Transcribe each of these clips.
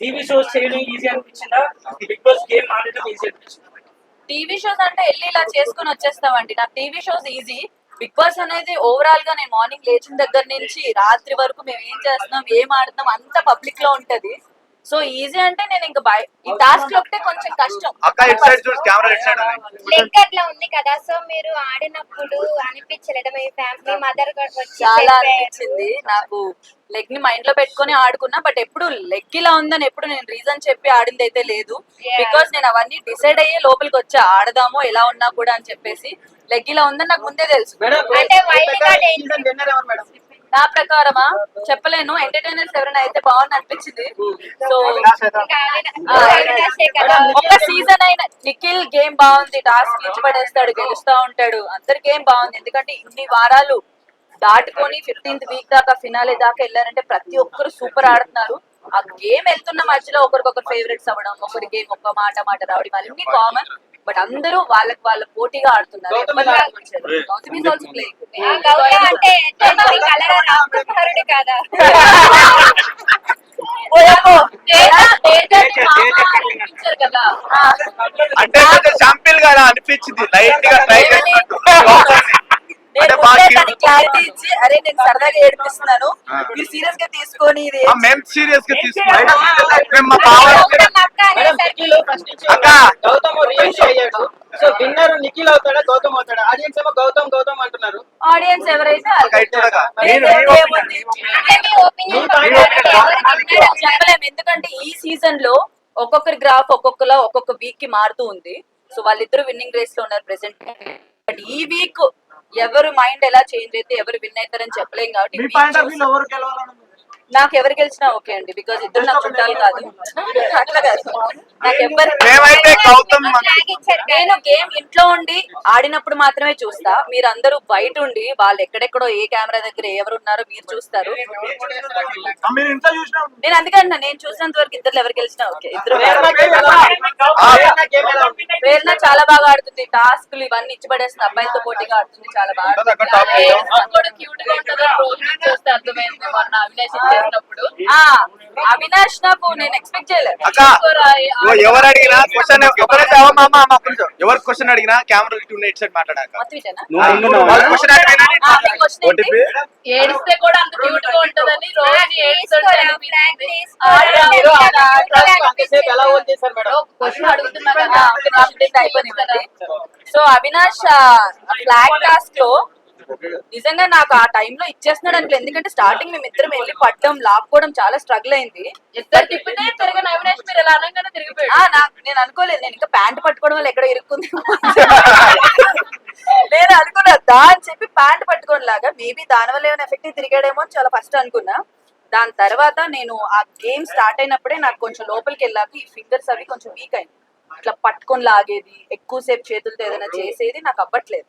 TV shows చేయడం easy అనిపించిందా? Bigg Boss game ఆడటం ఈజీ అనిపించిందా? టీవీ షోస్ అంటే వెళ్ళి ఇలా చేసుకుని వచ్చేస్తామండి. నాకు TV shows easy Bigg Boss అనేది ఓవరాల్గా నేను మార్నింగ్ లేచిన దగ్గర నుంచి రాత్రి వరకు మేము ఏం చేస్తున్నాం ఏం ఆడుతున్నాం అంత పబ్లిక్లో ఉంటది. సో ఈజీ అంటే నేను ఇంకా బయ ఈ టాస్క్ ఒకటే కొంచెం కష్టం. అక్క ఇటు సైడ్ చూడు కెమెరా ఇటు సైడ్ ఉంది లెగ్ అట్లా ఉంది కదా సో మీరు ఆడినప్పుడు అనిపించలేదా? మీ ఫ్యామిలీ మదర్ వచ్చి చాలా. అనిపించింది. నాకు లెగ్ని మైండ్లో పెట్టుకొని ఆడుకున్నా బట్ ఎప్పుడు లెగ్ ఇలా ఉందని ఎప్పుడు నేను రీజన్ చెప్పి ఆడింది అయితే లేదు. బికాస్ నేను అవన్నీ డిసైడ్ అయ్యే లోపలికి వచ్చా ఆడదామో ఎలా ఉన్నా కూడా అని చెప్పేసి లెగ్ ఇలా ఉందని నాకు ముందే తెలుసు. నా ప్రకారమా? చెప్పలేను. ఎంటర్టైనర్స్ ఎవరైనా అయితే బాగుంది అనిపించింది సో ఇంకా అవినా- ఆ, అవినాశే కదా ఒక సీజన్ అయిన నిఖిల్ గేమ్ బాగుంది. టాస్క్ ఇచ్చి పడేస్తాడు గెలుస్తా ఉంటాడు. అందరి గేమ్ బాగుంది. ఎందుకంటే ఇన్ని వారాలు దాటుకొని ఫిఫ్టీన్త్ వీక్ దాకా ఫినాలే దాకా వెళ్ళారంటే ప్రతి ఒక్కరు సూపర్ ఆడుతున్నారు. ఆ గేమ్ వెళ్తున్న మధ్యలో ఒకరికొకరు ఫేవరెట్స్ అవ్వడం ఒకరి గేమ్ ఒక్క మాట మాట రావడం అన్ని కామన్ బట్ అందరూ వాళ్ళకి వాళ్ళ పోటీగా ఆడుతున్నారు. అంటే షాంపిల్గా అనిపించింది లైట్గా ట్రై లేదని అంటే క్లారిటీ ఇచ్చి అరే నేను సరదాగా ఏడిపిస్తున్నాను. మీరు సీరియస్గా తీసుకొని ఇది. ఆ, మేము సీరియస్గా తీసుకున్నాం మేము మా బావ గౌతమ్ అక్క రియాక్ట్ అయ్యాడు. సో విన్నర్ నిఖిల్ అవుతాడా గౌతమ్ అవుతాడా? ఆడియన్స్ ఏమో గౌతమ్ గౌతమ్ అంటున్నారు. ఆడియన్స్ ఎవరైతే చెప్పలేము. ఎందుకంటే ఈ సీజన్లో ఒక్కొక్కరి గ్రాఫ్ ఒక్కొక్కలా ఒక్కొక్క వీక్కి మారుతూ ఉంది. సో వాళ్ళిద్దరు విన్నింగ్ రేస్లో ఉన్నారు ప్రెసెంట్ బట్ ఈ వీక్ ఎవరు మైండ్ ఎలా చేంజ్ అయితే ఎవరు విన్ అవుతారని చెప్పలేం కాబట్టి నాకు ఎవరు గెలిచినా ఓకే అండి బికాజ్ ఇద్దరు నాకు చుట్టాలు కాదు. అట్లా కాదు. నాకు ఎవరు. నేను గేమ్ ఇంట్లో ఉండి ఆడినప్పుడు మాత్రమే చూస్తా. మీరందరూ బయట ఉండి వాళ్ళు ఎక్కడెక్కడో ఏ కెమెరా దగ్గర ఎవరు ఉన్నారో మీరు చూస్తారు. నేను అందుకన్నా నేను చూసినంత వరకు ఇద్దరు ఎవరు గెలిచినా ఓకే. ఇద్దరు ప్రేరణ చాలా బాగా ఆడుతుంది. టాస్క్లు ఇవన్నీ ఇచ్చి పడేస్తుంది. అబ్బాయిలతో పోటీగా ఆడుతుంది. చాలా బాగా ఆడుతుంది. కూడా క్యూట్గా చూస్తే అర్థమైంది మొన్న ఇచ్చేసినప్పుడు ఆ, అవినాష్ నాకు నేను ఎక్స్పెక్ట్ చేయలేదు. ఎవరు అడిగినా క్వశ్చన్ ఎవరు క్వశ్చన్ అడిగినా కెమెరా టూ ఇటు సైడ్ మాట్లాడాక? ఏడిస్తే కూడా అంత క్యూట్గా ఉంటదని రోజు క్వశ్చన్ అడుగుతున్నా కదా అయిపోయింది సో అవినాష్ ఫ్లాగ్ టాస్క్లో నిజంగా నాకు ఆ టైంలో ఇచ్చేస్తున్నాడు అనుకో ఎందుకంటే స్టార్టింగ్ మేము ఇద్దరం వెళ్ళి పట్టడం లాక్కోవడం చాలా స్ట్రగుల్ అయింది. నేను అనుకోలేదు నేను ఇంకా ప్యాంట్ పట్టుకోవడం వల్ల ఎక్కడ ఇరుక్కుంది? నేను అనుకున్నా దా అని చెప్పి ప్యాంట్ పట్టుకోని లాగా మేబీ దాని వల్ల ఏమైనా ఎఫెక్ట్ తిరిగాడేమో అని చాలా ఫస్ట్ అనుకున్నా. దాని తర్వాత నేను ఆ గేమ్ స్టార్ట్ అయినప్పుడే నాకు కొంచెం లోపలికి వెళ్ళాక ఈ ఫింగర్స్ అవి కొంచెం వీక్ అయింది ఇట్లా పట్టుకొని లాగేది ఎక్కువసేపు చేతులతో ఏదైనా చేసేది నాకు అవ్వట్లేదు.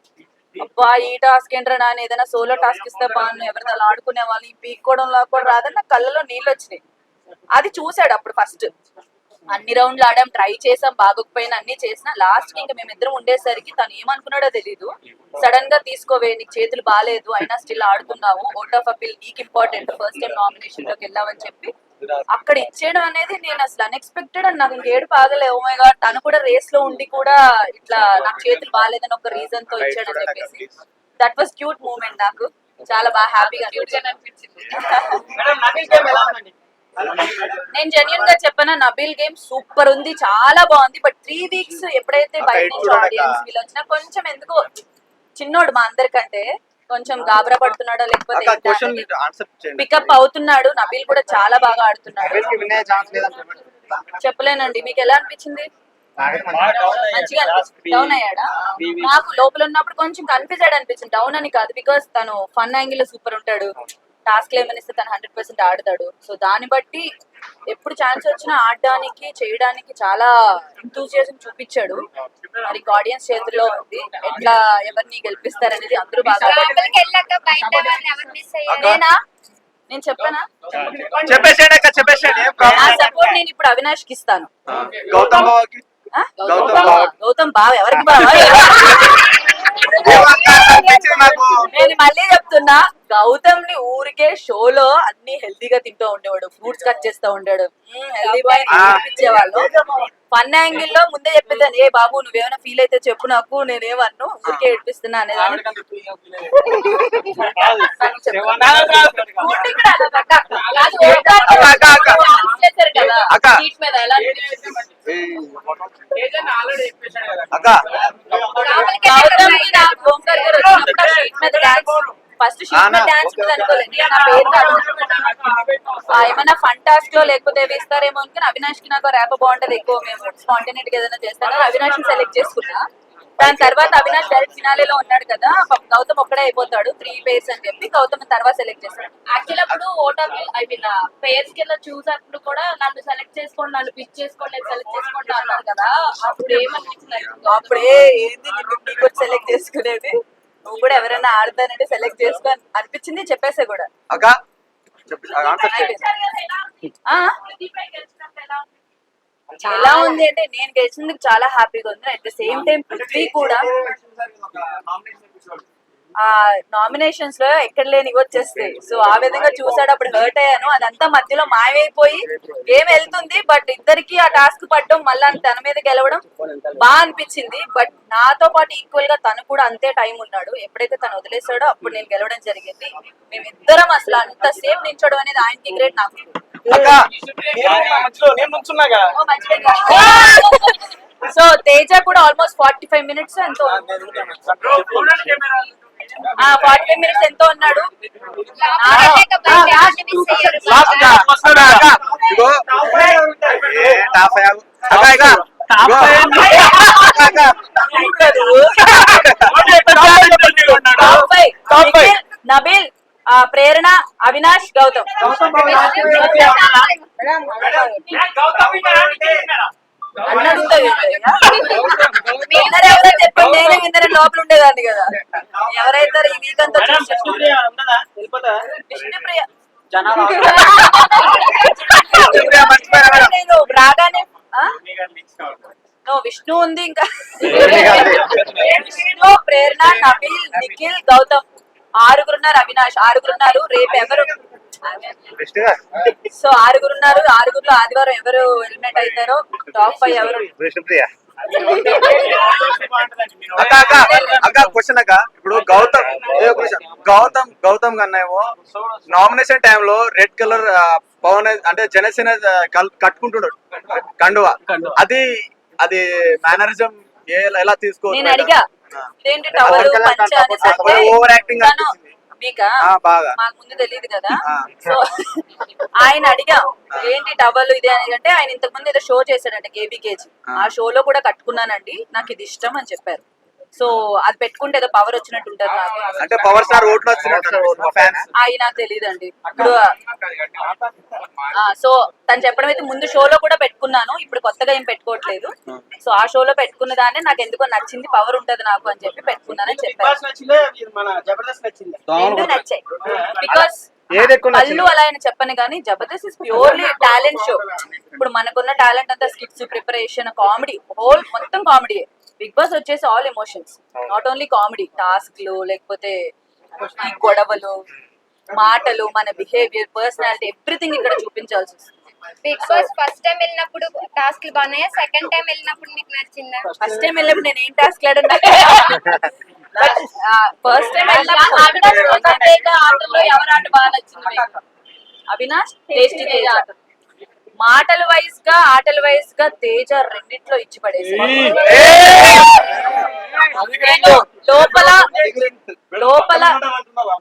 అబ్బా ఈ టాస్క్ ఏంట్రా నాన్న ఏదైనా సోలో టాస్క్ ఇస్తే బాను ఎవరితో అలా ఆడుకునే వాళ్ళు. ఈ పీక్కోవడం లాక్కోవడం రాదని నా కళ్ళలో నీళ్ళు వచ్చినాయి. అది చూసాడు అప్పుడు ఫస్ట్ అన్ని రౌండ్లు ఆడాం. ట్రై చేసాం బాగోకపోయినా అన్ని చేసినా. లాస్ట్కి ఇంకా మేమిద్దరం ఉండేసరికి తను ఏమనుకున్నాడో తెలీదు. సడన్గా తీసుకోవే నీకు చేతులు బాగాలేదు అయినా స్టిల్ ఆడుతున్నావు. ఓట్ ఆఫ్ అపీల్ నీకు ఇంపార్టెంట్ ఫస్ట్ టైం నామినేషన్లోకి వెళ్ళావని చెప్పి అక్కడ ఇచ్చేయడం అనేది నేను అసలు అన్ఎక్స్పెక్టెడ్ అని నాకు ఇంకేడు బాగలే ఓమేగా తను కూడా రేస్లో ఉండి కూడా ఇట్లా నాకు చేతులు బాగాలేదని ఒక రీజన్తో ఇచ్చాడని చెప్పేసి. దట్ వాస్ క్యూట్ మూమెంట్ నాకు. చాలా బాగా హ్యాపీగా అనిపించింది. మేడం నకిల్ గేమ్ ఎలా ఉందండి? నేను జెన్యున్గా చెప్పనా నబీల్ గేమ్ సూపర్ ఉంది చాలా బాగుంది బట్ త్రీ వీక్స్ ఎప్పుడైతే బయట నుంచి. ఆడియన్స్ వీళ్ళు వచ్చినా కొంచెం ఎందుకో చిన్నోడు మా అందరికంటే కొంచెం గాబరా పడుతున్నాడో లేకపోతే పికప్ అవుతున్నాడు. నబీల్ కూడా చాలా బాగా ఆడుతున్నాడు. చెప్పలేనండి. మీకు ఎలా అనిపించింది? మంచిగా అనిపించింది. డౌన్ అయ్యాడా. నాకు లోపల ఉన్నప్పుడు కొంచెం కన్ఫ్యూజ్ అనిపించింది. డౌన్ అని కాదు బికాస్ తను ఫన్ యాంగిల్లో సూపర్ ఉంటాడు. టాస్క్ ఏమనిస్తే తను హండ్రెడ్ పర్సెంట్ ఆడతాడు. సో దాన్ని బట్టి ఎప్పుడు ఛాన్స్ వచ్చినా ఆడడానికి చేయడానికి చాలా ఎంతూజియాజం చూపించాడు. మరి ఆడియన్స్ చేతుల్లో ఉంది. ఎట్లా ఎవరిని గెలిపిస్తారనేది అందరూ బాగా నేనా? నేను చెప్పానా? నా సపోర్ట్ నేను ఇప్పుడు అవినాష్కి ఇస్తాను గౌతమ్ బావకి? ఆ? గౌతమ్ బావ గౌతమ్ బావ ఎవరికి బావ? నేను మళ్ళీ చెప్తున్నా గౌతమ్ని ఊరికే షోలో అన్ని హెల్తీగా తింటూ ఉండేవాడు ఫ్రూట్స్ కట్ చేస్తూ ఉండాడు హెల్దీ బాయ్. ఇచ్చేవాళ్ళు ఫన్ యాంగిల్లో ముందే చెప్పేదాన్ని ఏ బాబు నువ్వేమైనా ఫీల్ అయితే చెప్పు నాకు నేనేమన్ను ఊరికే ఏడిపిస్తున్నా అనేదాన్ని మీద ఓంకార్ గారు వచ్చినప్పుడు మీద డాన్స్ ఫస్ట్ షీట్ ఆనా, డాన్స్. అనుకోలేదు నా పేరు కాదు ఏమైనా ఫన్ టాస్క్లో లేకపోతే ఏవి ఇస్తారేమో అనుకుని అవినాష్కి నాకు ర్యాప్ బాగుంటది ఎక్కువ మేము స్పాంటేనిటీ ఏదైనా చేస్తాను అవినాష్ని సెలెక్ట్ చేసుకున్నా దాని తర్వాత అవినాష్ డైరెక్ట్ ఫినాలేలో ఉన్నాడు కదా గౌతమ్ ఒక్కడే అయిపోతాడు త్రీ పేర్స్ అని చెప్పి గౌతమ్ తర్వాత సెలెక్ట్ చేస్తాడు యాక్చువల్ అప్పుడు ఓటర్ ఐ మీన్ పేర్స్ కింద చూసినప్పుడు కూడా నన్ను సెలెక్ట్ చేసుకోండి నన్ను పిక్ చేసుకోండి సెలెక్ట్ చేసుకోండి అన్నారు కదా అప్పుడు ఏమనిపించింది అప్పుడే ఏంది సెలెక్ట్ చేసుకునేది నువ్వు కూడా ఎవరైనా ఆడతానంటే సెలెక్ట్ చేసుకో అని అనిపించింది చెప్పేసా కూడా. అక్క ఎలా ఉంది అంటే నేను గెలిచినందుకు చాలా హ్యాపీగా ఉంది. At the same time Prithvi కూడా ఆ నామినేషన్స్లో ఎక్కడ లేని వచ్చేస్తాయి. సో ఆ విధంగా చూసాడు అప్పుడు హర్ట్ అయ్యాను. అదంతా మధ్యలో మాయమైపోయి గేమ్ వెళ్తుంది బట్ ఇద్దరికి ఆ టాస్క్ పడడం మళ్ళీ తన మీద గెలవడం బాగా అనిపించింది. బట్ నాతో పాటు ఈక్వల్గా తను కూడా అంతే టైం ఉన్నాడు. ఎప్పుడైతే తను వదిలేసాడో అప్పుడు నేను గెలవడం జరిగింది. మేమిద్దరం అసలు అంత సేఫ్ నించడం అనేది ఆయనకి గ్రేట్ నాకు. సో తేజ కూడా ఆల్మోస్ట్ ఫార్టీ ఫైవ్ మినిట్స్ ఎంతో ఫార్టీ ఫైవ్ మినిట్స్ ఎంతో ఉన్నాడు నబిల్ ప్రేరణ అవినాష్ గౌతమ్. అన్నాడు విన్నర్ ఎవరో చెప్పండి నేనే విన్నర్ లోపల ఉండేదాన్ని కదా. ఎవరైతే ఈ వీక్ అంతా విష్ణుప్రియ? నేను రాగానే ఆ? నో విష్ణు ఉంది ఇంకా. విష్ణు ప్రేరణ నబీల్ నిఖిల్ గౌతమ్. ఆరుగురున్నారు అవినాష్. ఆరుగురున్నారు. రేపు ఎవరు సో ఆరుగురున్నారు ఆరుగురులో ఆదివారం ఎవరు ఎలిమినేట్ అవుతారో టాప్ ఫైవ్ ఎవరు? అక్క అక్క అక్క క్వశ్చన్ అక్క. ఇప్పుడు గౌతమ్. గౌతమ్ గౌతమ్ కన్నా ఏమో నామినేషన్ టైంలో రెడ్ కలర్ పవన్ అంటే జనసేన కట్టుకుంటున్నాడు. కండువా. అది అది మేనరిజం ఎలా తీసుకో నేను అడిగా. ఇదేంటి టవల్ పంచ అనేసి అంటే ఓవర్ యాక్టింగ్ అనిపించింది. మీకా బాగా. మాకు ముందు తెలియదు కదా. సో ఆయన అడిగాం ఏంటి టవల్ ఇది? అని అంటే ఆయన ఇంతకు ముందు ఏదో షో చేశాడంట కేబీకేజీ. ఆ షోలో కూడా కట్టుకున్నానండి. నాకు ఇది ఇష్టం అని చెప్పారు. సో అది పెట్టుకుంటే ఏదో పవర్ వచ్చినట్టు ఉంటుంది నాకు. అంటే పవర్ స్టార్ ఓట్లు వచ్చినట్టు ఫ్యాన్స్ అవి నాకు తెలియదండి ఇప్పుడు ఆ, సో తను చెప్పడం అయితే ముందు షోలో కూడా పెట్టుకున్నాను. ఇప్పుడు కొత్తగా ఏం పెట్టుకోవట్లేదు. సో ఆ షోలో పెట్టుకున్న దాన్ని నాకు ఎందుకో నచ్చింది పవర్ ఉంటది నాకు అని చెప్పి పెట్టుకున్నానని చెప్పారు. బాస్ నచ్చిందే? మీరు మన జబర్దస్త్ నచ్చింది? రెండు నచ్చాయి. బికాస్ ఏది ఎక్కువ పళ్ళు? అలా ఆయన చెప్పను కానీ Jabardasth is purely talent show ఇప్పుడు మనకున్న టాలెంట్ అంతా స్కిట్స్ ప్రిపరేషన్ కామెడీ హోల్ మొత్తం కామెడీ బిగ్ బాస్ వచ్చేసి all emotions. Not only comedy టాస్క్లు లేకపోతే ఈ గొడవలు మాటలు మన బిహేవియర్ పర్సనాలిటీ ఎవ్రీథింగ్ ఇక్కడ చూపించాల్సి వస్తుంది. బిగ్ బాస్ ఫస్ట్ టైం వెళ్ళినప్పుడు టాస్క్లు బాగున్నాయా? సెకండ్ టైం వెళ్ళినప్పుడు నీకు నచ్చిందా? ఫస్ట్ టైం వెళ్ళినప్పుడు నేను ఏం టాస్క్ ఆడన్నా ఫస్ట్ టైం ఆటల్లో ఎవరి ఆట బాగా నచ్చింది మీకు? అవినాష్ టేస్టీ తేజ మాటల వైజ్గా ఆటల వైజ్గా తేజ రెండిట్లో ఇచ్చి పడేసి నేను లోపల లోపల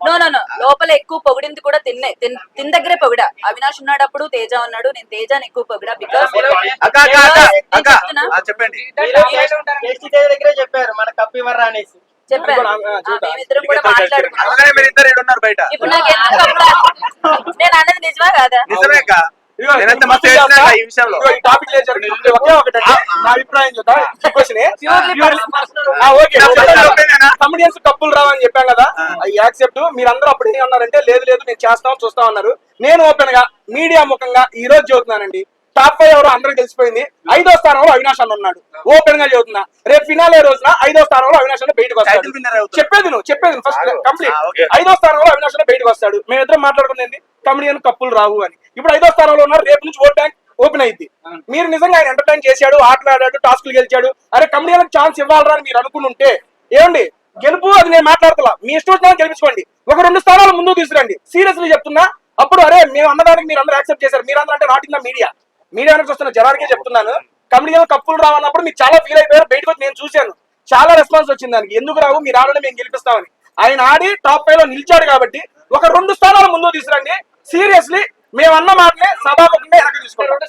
నో నో నో లోపల ఎక్కువ పొగిడింది కూడా తిన్నే తిన్- తిన్ దగ్గరే పొగిడా. అవినాష్ ఉన్నాడప్పుడు తేజ ఉన్నాడు నేను తేజని ఎక్కువ పొగిడా బికాస్ చెప్పారు మన కప్పు ఇవ్వరా అనేసి. చెప్పాను. మేమిద్దరం కూడా మాట్లాడుకున్నాం. ఇప్పుడు నాకు ఎందుకు నేను అన్నది నిజమా కాదా? నిజమే నేనైతే మస్తు చేసిన ఈ విషయంలో. ఇదిగో ఈ టాపిక్ లేదు ఒకే. నా అభిప్రాయం చూద్దాం ఈ క్వశ్చన్ ఓకే. కమెడియన్స్ కప్పులు రావని చెప్పాం కదా. ఆ. అవి యాక్సెప్ట్. మీరందరూ అప్పుడు ఏమన్నారంటే లేదు లేదు నేను చేస్తాం చూస్తాం అన్నారు. నేను ఓపెన్గా మీడియా ముఖంగా ఈ రోజు చెబుతున్నానండి టాప్ ఫైవ్ ఎవరో అందరికి తెలిసిపోయింది. ఐదో స్థానంలో అవినాష్ అన్న ఉన్నాడు. ఓపెన్గా చెబుతున్నా రేపు ఫినాలే రోజున ఐదో స్థానంలో అవినాష్ అన్న బయటకు వస్తాడు. చెప్పేది నువ్వు చెప్పేది ఫస్ట్ కంప్లీట్. ఐదో స్థానంలో అవినాష్ అన్న బయటకు వస్తాడు. మేమిద్దరం మాట్లాడుకుంది ఏంది? కమెడియన్ కప్పులు రావు అని. ఇప్పుడు ఐదో స్థానంలో ఉన్నారు. రేపు నుంచి ఓట్ బ్యాంక్ ఓపెన్ అయింది మీరు నిజంగా ఆయన ఎంటర్టైన్ చేశాడు ఆటలాడాడు టాస్క్లు గెలిచాడు. అరే కమెడియన్ ఛాన్స్ ఇవ్వాలరా అని మీరు అనుకుని ఉంటే ఏమండి? గెలుపు అది నేను మాట్లాడతలా మీ ఇష్టం గెలిపించుకోండి. ఒక రెండు స్థానాలు ముందుకు తీసుకురండి. సీరియస్లీ చెప్తున్నా. అప్పుడు అరే మేము అన్నదానికి మీరు అందరూ యాక్సెప్ట్ చేశారు. మీరు అందరూ అంటే not in the media media నుంచి వస్తున్న జనానికే చెప్తున్నాను. కమెడియన్ కప్పులు రావన్నప్పుడు మీకు చాలా ఫీల్ అయిపోయారు. బయటకు వచ్చి నేను చూశాను. చాలా రెస్పాన్స్ వచ్చింది దానికి. ఎందుకు రావు? మీరు ఆడని మేము గెలిపిస్తామని. ఆయన ఆడి టాప్ ఫైవ్లో నిలిచాడు కాబట్టి ఒక రెండు స్థానాలు ముందుకు తీసుకురండి. సీరియస్లీ మేము అన్న మాటలే వెనక్కి రెండు